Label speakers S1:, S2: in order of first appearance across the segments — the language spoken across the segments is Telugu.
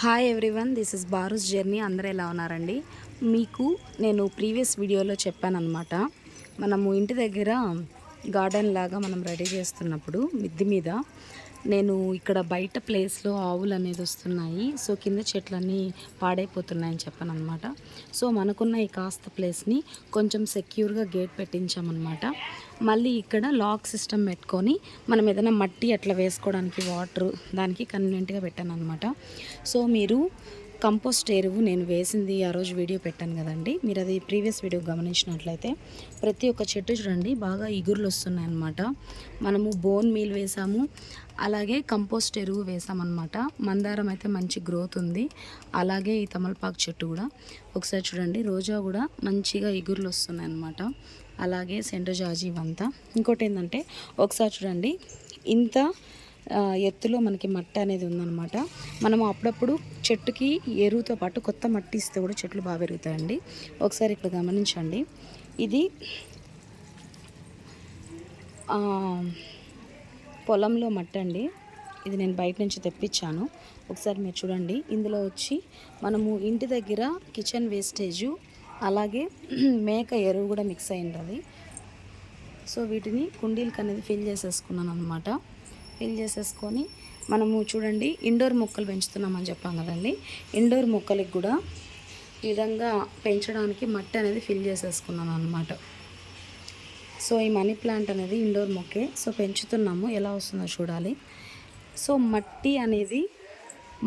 S1: Hi everyone this is Baru's journey అందరూ ఎలా ఉన్నారండి? మీకు నేను ప్రీవియస్ వీడియోలో చెప్పానమాట మనము ఇంటి దగ్గర గార్డెన్ లాగా మనం రెడీ చేస్తున్నప్పుడు మిద్ది మీద నేను ఇక్కడ బయట ప్లేస్లో ఆవులు అనేది వస్తున్నాయి. సో కింద చెట్లన్నీ పాడైపోతున్నాయని చెప్పాను అనమాట సో మనకున్న ఈ కాస్త ప్లేస్ని కొంచెం సెక్యూర్గా గేట్ పెట్టించామన్నమాట మళ్ళీ ఇక్కడ లాక్ సిస్టమ్ పెట్టుకొని మనం ఏదైనా మట్టి అట్లా వేసుకోవడానికి వాటర్ దానికి కన్వీనెంట్గా పెట్టాను అనమాట సో మీరు కంపోస్ట్ ఎరువు నేను వేసింది ఆ రోజు వీడియో పెట్టాను కదండి. మీరు అది ప్రీవియస్ వీడియో గమనించినట్లయితే ప్రతి ఒక్క చెట్టు చూడండి బాగా ఇగురులు వస్తున్నాయి అన్నమాట మనము బోన్ మీల్ వేసాము అలాగే కంపోస్ట్ ఎరువు వేసామన్నమాట. మందారం అయితే మంచి గ్రోత్ ఉంది అలాగే ఈ తమలపాకు చెట్టు కూడా. ఒకసారి చూడండి రోజా కూడా మంచిగా ఇగురులు వస్తున్నాయి అన్నమాట అలాగే సెంటోజాజీ ఇవంతా. ఇంకోటి ఏంటంటే ఒకసారి చూడండి ఇంత ఎత్తులో మనకి మట్టి అనేది ఉందన్నమాట. మనం అప్పుడప్పుడు చెట్టుకి ఎరువుతో పాటు కొత్త మట్టి ఇస్తే కూడా చెట్లు బాగా పెరుగుతాయండి. ఒకసారి ఇక్కడ గమనించండి. ఇది పొలంలో మట్టి అండి. ఇది నేను బయట నుంచి తెప్పించాను. ఒకసారి మీరు చూడండి. ఇందులో వచ్చి మనము ఇంటి దగ్గర కిచెన్ వేస్టేజు అలాగే మేక ఎరువు కూడా మిక్స్ అయింది సో వీటిని కుండీలకు అనేది ఫిల్ చేసేసుకున్నాను అనమాట ఫిల్ చేసేసుకొని మనము చూడండి ఇండోర్ మొక్కలు పెంచుతున్నామని చెప్పాం కదండి. ఇండోర్ మొక్కలకి కూడా ఈ విధంగా పెంచడానికి మట్టి అనేది ఫిల్ చేసేసుకున్నాను అనమాట సో ఈ మనీ ప్లాంట్ అనేది ఇండోర్ మొక్కే సో పెంచుతున్నాము. ఎలా వస్తుందో చూడాలి. సో మట్టి అనేది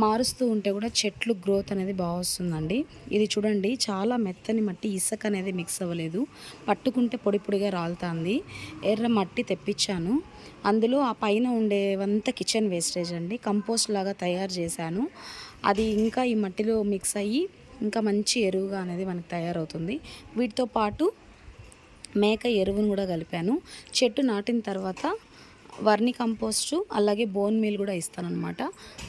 S1: మారుస్తూ ఉంటే కూడా చెట్లు గ్రోత్ అనేది బాగా వస్తుందండి. ఇది చూడండి చాలా మెత్తని మట్టి ఇసుక అనేది మిక్స్ అవ్వలేదు. పట్టుకుంటే పొడి పొడిగా రాలుతుంది. ఎర్ర మట్టి తెప్పించాను. అందులో ఆ పైన ఉండేవంతా కిచెన్ వేస్టేజ్ అండి. కంపోస్ట్ లాగా తయారు చేశాను. అది ఇంకా ఈ మట్టిలో మిక్స్ అయ్యి ఇంకా మంచి ఎరువుగా అనేది మనకు తయారవుతుంది. వీటితో పాటు మేక ఎరువును కూడా కలిపాను. చెట్టు నాటిన తర్వాత వర్ని కంపోస్టు అలాగే బోన్ మీల్ కూడా ఇస్తానన్నమాట.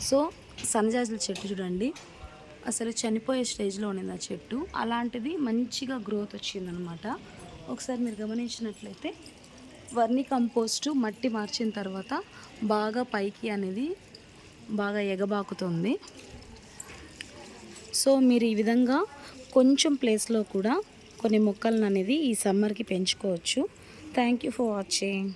S1: సో సన్నజాజుల చెట్టు చూడండి. అసలు చనిపోయే స్టేజ్లో ఉన్నది ఆ చెట్టు. అలాంటిది మంచిగా గ్రోత్ వచ్చిందనమాట. ఒకసారి మీరు గమనించినట్లయితే వర్ని కంపోస్టు మట్టి మార్చిన తర్వాత బాగా పైకి అనేది బాగా ఎగబాకుతుంది. సో మీరు ఈ విధంగా కొంచెం ప్లేస్లో కూడా కొన్ని మొక్కలను అనేది ఈ సమ్మర్కి పెంచుకోవచ్చు. Thank you for watching.